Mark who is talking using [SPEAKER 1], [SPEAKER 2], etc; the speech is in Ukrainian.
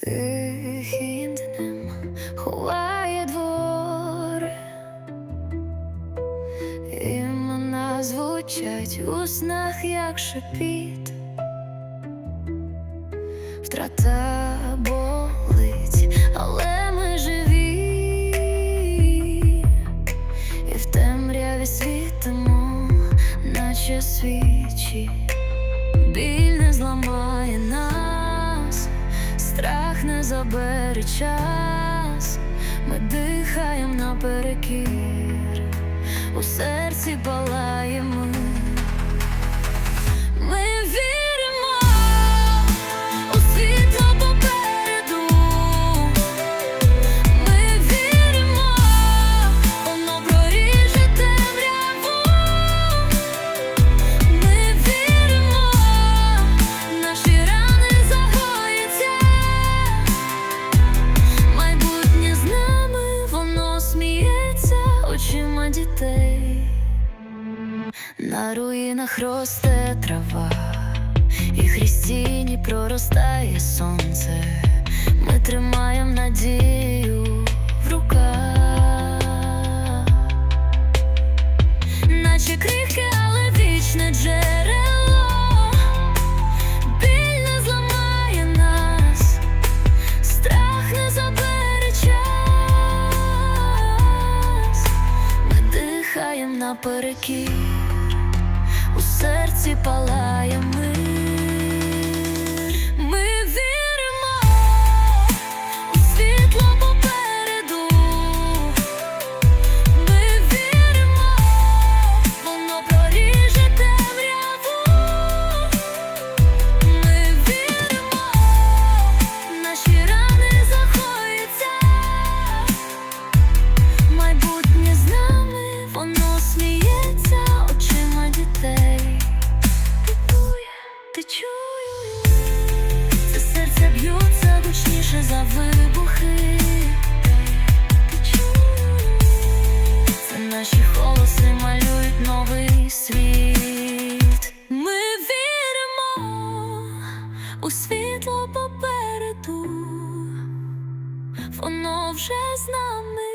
[SPEAKER 1] Тихим днем ховає двори, імена звучать у снах, як шепіт, втрата болить, але ми живі, і в темряві світимо, наче свічі. Біль не зламає нас, страх не забере час, ми дихаємо наперекір, у серці палає На руїнах росте трава, і хрестіні проростає сонце. Ми тримаємо надію в руках. Наче крихке, але вічне джерело, біль зламає нас, страх не забере ми дихаємо наперекір, у серці палає мир. Гучніше за вибухи. Це наші голоси малюють новий світ. Ми віримо у світло попереду. Воно вже з нами.